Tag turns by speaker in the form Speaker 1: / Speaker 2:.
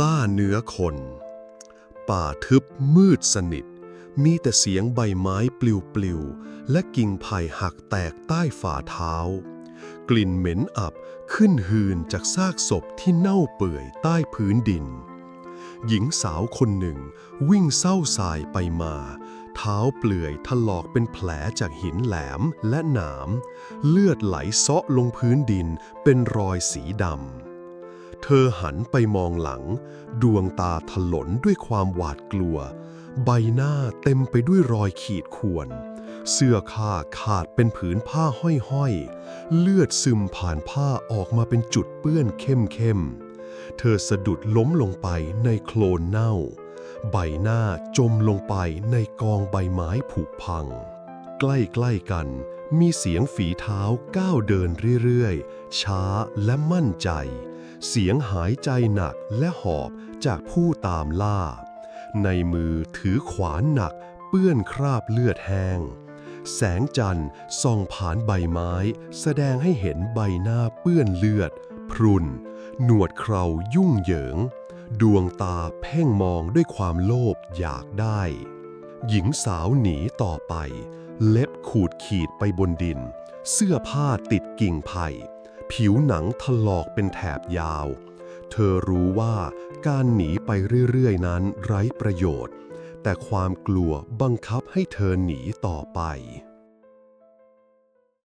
Speaker 1: ล่าเนื้อคน ป่าทึบมืดสนิท มีแต่เสียงใบไม้ปลิวๆและกิ่งไผ่หักแตกใต้ฝ่าเท้า กลิ่นเหม็นอับขึ้นหืนจากซากศพที่เน่าเปื่อยใต้พื้นดิน หญิงสาวคนหนึ่งวิ่งเศร้าสายไปมาเท้าเปลือยถลอกเป็นแผลจากหินแหลมและหนาม เลือดไหลเซาะลงพื้นดินเป็นรอยสีดำ เธอหันไปมองหลัง ดวงตาถลนด้วยความหวาดกลัว ใบหน้าเต็มไปด้วยรอยขีดข่วน เสื้อผ้าขาดเป็นผืนผ้าห้อยๆ เลือดซึมผ่านผ้าออกมาเป็นจุดเปื้อนเข้มๆ เธอสะดุดล้มลงไปในโคลนเน่า ใบหน้าจมลงไปในกองใบไม้ผุพัง ใกล้ๆกันมีเสียงฝีเท้าก้าวเดินเรื่อยๆ ช้าและมั่นใจ เสียงหายใจหนักและหอบจากผู้ตามล่า ในมือถือขวานหนักเปื้อนคราบเลือดแห้ง แสงจันทร์ส่องผ่านใบไม้ แสดงให้เห็นใบหน้าเปื้อนเลือด พรุน หนวดเครายุ่งเหยิง ดวงตาเพ่งมองด้วยความโลภอยากได้ หญิงสาวหนีต่อไป เล็บขูดขีดไปบนดิน เสื้อผ้าติดกิ่งไผ่ ผิวหนังถลอกเป็นแถบยาว เธอรู้ว่าการหนีไปเรื่อยๆนั้นไร้ประโยชน์ แต่ความกลัวบังคับให้เธอหนีต่อไป